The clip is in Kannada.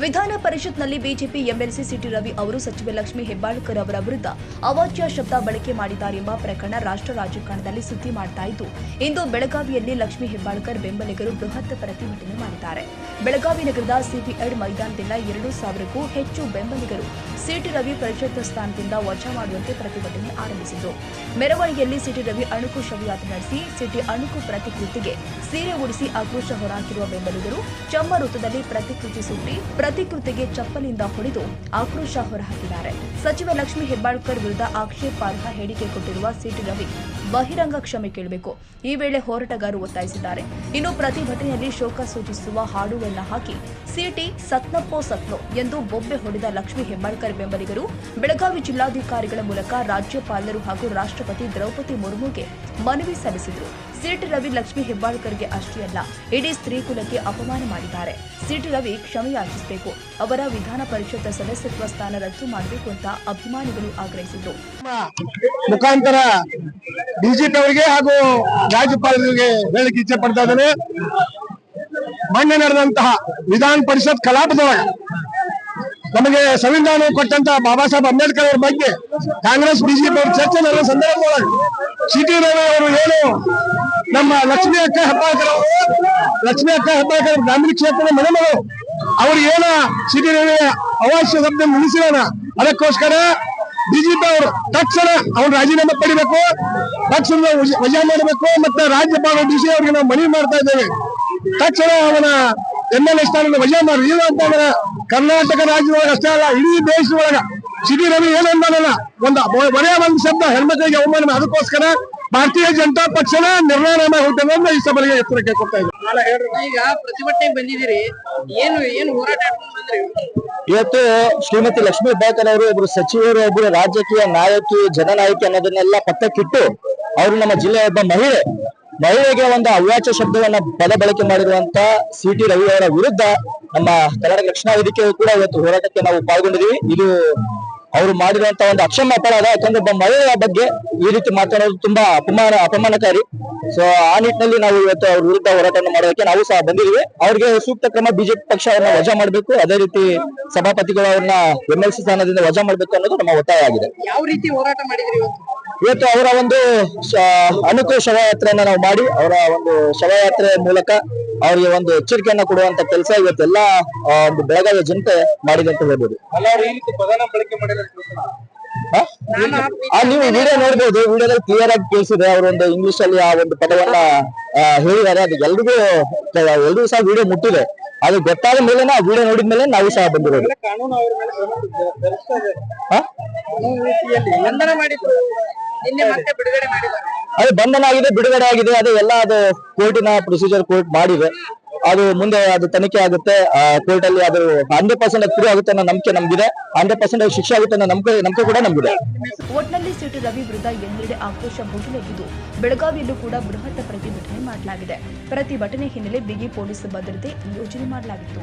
ವಿಧಾನ ಪರಿಷತ್ನಲ್ಲಿ ಬಿಜೆಪಿ ಎಂಎಲ್ಸಿ ಸಿಟಿ ರವಿ ಅವರು ಸಚಿವೆ ಲಕ್ಷ್ಮೀ ಹೆಬ್ಬಾಳ್ಕರ್ ಅವರ ವಿರುದ್ಧ ಅವಾಚ್ಯ ಶಬ್ದ ಬಳಕೆ ಮಾಡಿದ್ದಾರೆಂಬ ಪ್ರಕರಣ ರಾಷ್ಟ್ರ ರಾಜಕಾರಣದಲ್ಲಿ ಸುದ್ದಿ ಮಾಡ್ತಾ ಇದ್ದು, ಇಂದು ಬೆಳಗಾವಿಯಲ್ಲಿ ಲಕ್ಷ್ಮೀ ಹೆಬ್ಬಾಳ್ಕರ್ ಬೆಂಬಲಿಗರು ಬೃಹತ್ ಪ್ರತಿಭಟನೆ ಮಾಡಿದ್ದಾರೆ. ಬೆಳಗಾವಿ ನಗರದ ಸಿಪಿಎಡ್ ಮೈದಾನದಿಂದ ಎರಡು ಸಾವಿರಕ್ಕೂ ಹೆಚ್ಚು ಬೆಂಬಲಿಗರು ಸಿಟಿ ರವಿ ಪರಿಷತ್ ಸ್ಥಾನದಿಂದ ವಜಾ ಮಾಡುವಂತೆ ಪ್ರತಿಭಟನೆ ಆರಂಭಿಸಿದರು ಮೆರವಣಿಗೆಯಲ್ಲಿ ಸಿಟಿ ರವಿ ಅಣುಕು ಶವಯಾತ್ರೆ ನಡೆಸಿ, ಸಿಟಿ ಅಣುಕು ಪ್ರತಿಕೃತಿಗೆ ಸೀರೆ ಉಡಿಸಿ ಆಕ್ರೋಶ ಹೊರಹಾಕಿರುವ ಬೆಂಬಲಿಗರು ಚಮ್ಮ ವೃತ್ತದಲ್ಲಿ ಪ್ರತಿಕೃತಿ ಸುಟ್ಟಿ ಪ್ರತಿಕೃತಿಗೆ ಚಪ್ಪಲಿಂದ ಹೊಡೆದು ಆಕ್ರೋಶ ಹೊರಹಾಕಿದ್ದಾರೆ. ಸಚಿವ ಲಕ್ಷ್ಮೀ ಹೆಬ್ಬಾಳ್ಕರ್ ವಿರುದ್ಧ ಆಕ್ಷೇಪಾರ್ಹ ಹೇಳಿಕೆ ಕೊಟ್ಟಿರುವ ಸಿಟಿ ರವಿ ಬಹಿರಂಗ ಕ್ಷಮೆ ಕೇಳಬೇಕು. ಈ ವೇಳೆ ಹೋರಾಟಗಾರರು ಒತ್ತಾಯಿಸಿದ್ದಾರೆ. ಇನ್ನು ಪ್ರತಿಭಟನೆಯಲ್ಲಿ ಶೋಕ ಸೂಚಿಸುವ ಹಾಡುಗಳನ್ನು ಹಾಕಿ ಸಿಟಿ ಸತ್ನಪ್ಪೋ ಸತ್ನೋ ಎಂದು ಬೊಬ್ಬೆ ಹೊಡೆದ ಲಕ್ಷ್ಮೀ ಹೆಬ್ಬಾಳ್ಕರ್ ಬೆಂಬಲಿಗರು ಬೆಳಗಾವಿ ಜಿಲ್ಲಾಧಿಕಾರಿಗಳ ಮೂಲಕ ರಾಜ್ಯಪಾಲರು ಹಾಗೂ ರಾಷ್ಟ್ರಪತಿ ದ್ರೌಪದಿ ಮುರ್ಮುಗೆ ಮನವಿ ಸಲ್ಲಿಸಿದರು. ಸಿಟಿ ರವಿ ಲಕ್ಷ್ಮೀ ಹೆಬ್ಬಾಳ್ಕರ್ಗೆ ಅಷ್ಟೇ ಅಲ್ಲ, ಇಡೀ ಸ್ತ್ರೀ ಕುಲಕ್ಕೆ ಅಪಮಾನ ಮಾಡಿದ್ದಾರೆ. ಸಿಟಿ ರವಿ ಕ್ಷಮೆಯಾಚಿಸಬೇಕು. ಅವರ ವಿಧಾನ ಪರಿಷತ್ ಸದಸ್ಯತ್ವ ಸ್ಥಾನ ರದ್ದು ಮಾಡಬೇಕು ಅಂತ ಅಭಿಮಾನಿಗಳು ಆಗ್ರಹಿಸಿದ್ರು. ಮುಖಾಂತರ ಬಿಜೆಪಿ ಅವರಿಗೆ ಹಾಗೂ ರಾಜ್ಯಪಾಲರಿಗೆ ಹೇಳಲಿಕ್ಕೆ ಇಚ್ಛೆ ಪಡ್ತಾ ಇದ್ದಾರೆ ಮೊನ್ನೆ ನಡೆದಂತಹ ವಿಧಾನ ಪರಿಷತ್ ಕಲಾಪದೊಳಗೆ ನಮಗೆ ಸಂವಿಧಾನ ಕೊಟ್ಟಂತ ಬಾಬಾ ಸಾಹೇಬ್ ಅಂಬೇಡ್ಕರ್ ಅವರ ಬಗ್ಗೆ ಕಾಂಗ್ರೆಸ್ ಬಿಜೆಪಿ ಅವರು ಚರ್ಚೆ ನಡೆದ ಸಂದರ್ಭದೊಳಗೆ ಸಿಟಿ ರವಿ ಅವರು ಏನು ನಮ್ಮ ಲಕ್ಷ್ಮೀ ಅಕ್ಕ ಹೆಬ್ಬಾಳ್ಕರ್ ಅವರು, ಲಕ್ಷ್ಮೀ ಅಕ್ಕ ಹೆಬ್ಬಾಳ್ಕರ್ ಗ್ರಾಮೀಣ ಕ್ಷೇತ್ರದ ಮನೆಮಗಳು. ಅವ್ರು ಏನ ಸಿಟಿ ರವಿ ಅವಾಚ್ಯ ಶಬ್ದ ಮುಗಿಸಿರೋಣ ಅದಕ್ಕೋಸ್ಕರ ಬಿಜೆಪಿ ಅವರು ತಕ್ಷಣ ಅವ್ರು ರಾಜೀನಾಮೆ ಪಡಿಬೇಕು, ತಕ್ಷಣ ವಜಾ- ಮಾಡಬೇಕು ಮತ್ತೆ ರಾಜ್ಯಪಾಲ ಡಿ ಸಿ ಅವರಿಗೆ ನಾವು ಮನವಿ ಮಾಡ್ತಾ ಇದ್ದೇವೆ. ತಕ್ಷಣ ಅವನ ಎಂ ಎಲ್ ಎ ಸ್ಥಾನದ ವಜಾ ಮಾಡಿ. ಇಲ್ಲ ಅಂತಂದ್ರೆ ಕರ್ನಾಟಕ ರಾಜ್ಯದೊಳಗೆ ಅಷ್ಟೇ ಅಲ್ಲ, ಇಡೀ ದೇಶದೊಳಗ. ಸಿಟಿ ರವಿ ಏನಂದಾನಲ್ಲ, ಒಂದು ಬರೇ ಒಂದು ಶಬ್ದ ಹೆಣ್ಮಕ್ಳಿಗೆ ಅವಮಾನ, ಅದಕ್ಕೋಸ್ಕರ ಭಾರತೀಯ ಜನತಾ ಪಕ್ಷನ ನಿರ್ಣಯ ಹುಟ್ಟಿದೆ ಅಂತ ಈ ಸಭೆಗೆ ಎಚ್ಚರಿಕೆ ಕೊಡ್ತಾ ಇದ್ದಾರೆ. ಹೇಳ್ರಿ. ಈಗ ಪ್ರತಿಭಟನೆ ಬಂದಿದ್ದೀರಿ. ಏನು ಏನು ಹೋರಾಟ ಇವತ್ತು ಶ್ರೀಮತಿ ಲಕ್ಷ್ಮೀ ಹೆಬ್ಬಾಳ್ಕರ್ ಅವರು ಒಬ್ರು ಸಚಿವರು ಒಬ್ರು ರಾಜಕೀಯ ನಾಯಕಿ ಜನನಾಯಕಿ ಅನ್ನೋದನ್ನೆಲ್ಲ ಪಕ್ಕಕ್ಕಿಟ್ಟು ಅವರು ನಮ್ಮ ಜಿಲ್ಲೆಯ ಒಬ್ಬ ಮಹಿಳೆ. ಮಹಿಳೆಗೆ ಒಂದು ಅವ್ಯಾಚ ಶಬ್ದವನ್ನ ಪದ ಬಳಕೆ ಮಾಡಿರುವಂತ ಸಿ ಟಿ ರವಿ ಅವರ ವಿರುದ್ಧ ನಮ್ಮ ಕನ್ನಡ ರಕ್ಷಣಾ ವೇದಿಕೆಯು ಕೂಡ ಇವತ್ತು ಹೋರಾಟಕ್ಕೆ ನಾವು ಪಾಲ್ಗೊಂಡಿದ್ದೀವಿ. ಇದು ಅವರು ಮಾಡಿರುವಂತ ಒಂದು ಅಕ್ಷಮ ಅಪರಾಧ ಯಾಕಂದ್ರೆ ಒಬ್ಬ ಮಹಿಳೆಯ ಬಗ್ಗೆ ಈ ರೀತಿ ಮಾತಾಡೋದು ತುಂಬಾ ಅಪಮಾನ ಅಪಮಾನಕಾರಿ. ಸೊ ಆ ನಿಟ್ಟಿನಲ್ಲಿ ನಾವು ಇವತ್ತು ಅವ್ರ ವಿರುದ್ಧ ಹೋರಾಟವನ್ನು ಮಾಡೋದಕ್ಕೆ ನಾವು ಸಹ ಬಂದಿದ್ದೀವಿ. ಅವ್ರಿಗೆ ಸೂಕ್ತ ಕ್ರಮ ಬಿಜೆಪಿ ಪಕ್ಷ ಅವ್ರನ್ನ ವಜಾ ಮಾಡಬೇಕು. ಅದೇ ರೀತಿ ಸಭಾಪತಿಗಳು ಅವ್ರನ್ನ ಎಂ ಎಲ್ ಸಿ ಸ್ಥಾನದಿಂದ ವಜಾ ಮಾಡಬೇಕು ಅನ್ನೋದು ನಮ್ಮ ಒತ್ತಾಯ ಆಗಿದೆ. ಯಾವ ರೀತಿ ಹೋರಾಟ ಮಾಡಿದ್ರಿ ಇವತ್ತು? ಅವರ ಒಂದು ಅನುಕೂಲ ಶವಯಾತ್ರೆಯನ್ನ ನಾವು ಮಾಡಿ ಅವರ ಒಂದು ಶವಯಾತ್ರೆ ಮೂಲಕ ಅವರಿಗೆ ಒಂದು ಎಚ್ಚರಿಕೆಯನ್ನು ಕೊಡುವಂತ ಕೆಲಸ ಇವತ್ತೆಲ್ಲ ಎಲ್ಲಾ ಒಂದು ಬೆಳಗಾವಿಯ ಜನತೆ ಮಾಡಿದೆ ಅಂತ ಹೇಳ್ಬೋದು. ನೀವು ವಿಡಿಯೋ ನೋಡ್ಬೋದು ವಿಡಿಯೋದಲ್ಲಿ ಕ್ಲಿಯರ್ ಆಗಿ ಕೇಳಿಸಿದ್ರೆ ಅವರು ಒಂದು ಇಂಗ್ಲಿಷ್ ಅಲ್ಲಿ ಆ ಒಂದು ಪದವನ್ನ ಹೇಳಿದ್ದಾರೆ. ಅದು ಎಲ್ರಿಗೂ ಎಲ್ರಿಗೂ ಸಹ ವಿಡಿಯೋ ಮುಟ್ಟಿದೆ. ಅದು ಗೊತ್ತಾದ ಮೇಲೆ ಆ ವಿಡಿಯೋ ನೋಡಿದ ಮೇಲೆ ನಾವು ಸಹ ಬಂದಿರೋದು. ಕಾನೂನು ಅದು ಬಂಧನ ಆಗಿದೆ, ಬಿಡುಗಡೆ ಆಗಿದೆ, ಅದು ಎಲ್ಲ ಅದು ಕೋರ್ಟಿನ ಪ್ರೊಸೀಜರ್ ಕೋರ್ಟ್ ಮಾಡಿದೆ. ಅದು ಮುಂದೆ ಅದು ತನಿಖೆ ಆಗುತ್ತೆ. ಕೋರ್ಟ್ ಅಲ್ಲಿ ಅದು ಹಂಡ್ರೆಡ್ ಪರ್ಸೆಂಟ್ ಫ್ರೀ ಆಗುತ್ತೆ ಅನ್ನೋ ನಂಬಿಕೆ ನಮ್ಗಿದೆ. ಹಂಡ್ರೆಡ್ ಪರ್ಸೆಂಟ್ ಶಿಕ್ಷೆ ಆಗುತ್ತೆ ಅನ್ನೋ ನಂಬಿಕೆ ನಂಬಿಕೆ ಕೂಡ ನಮ್ಗಿದೆ. ಒಟ್ನಲ್ಲಿ ಸಿಟಿ ರವಿ ವಿರುದ್ಧ ಎಲ್ಲೆಡೆ ಆಕ್ರೋಶ ಭುಗಿಲೆದ್ದಿದ್ದು ಬೆಳಗಾವಿಯಲ್ಲೂ ಕೂಡ ಬೃಹತ್ ಪ್ರತಿಭಟನೆ ಮಾಡಲಾಗಿದೆ. ಪ್ರತಿಭಟನೆ ಹಿನ್ನೆಲೆ ಬಿಗಿ ಪೊಲೀಸ್ ಭದ್ರತೆ ಯೋಜನೆ ಮಾಡಲಾಗಿತ್ತು.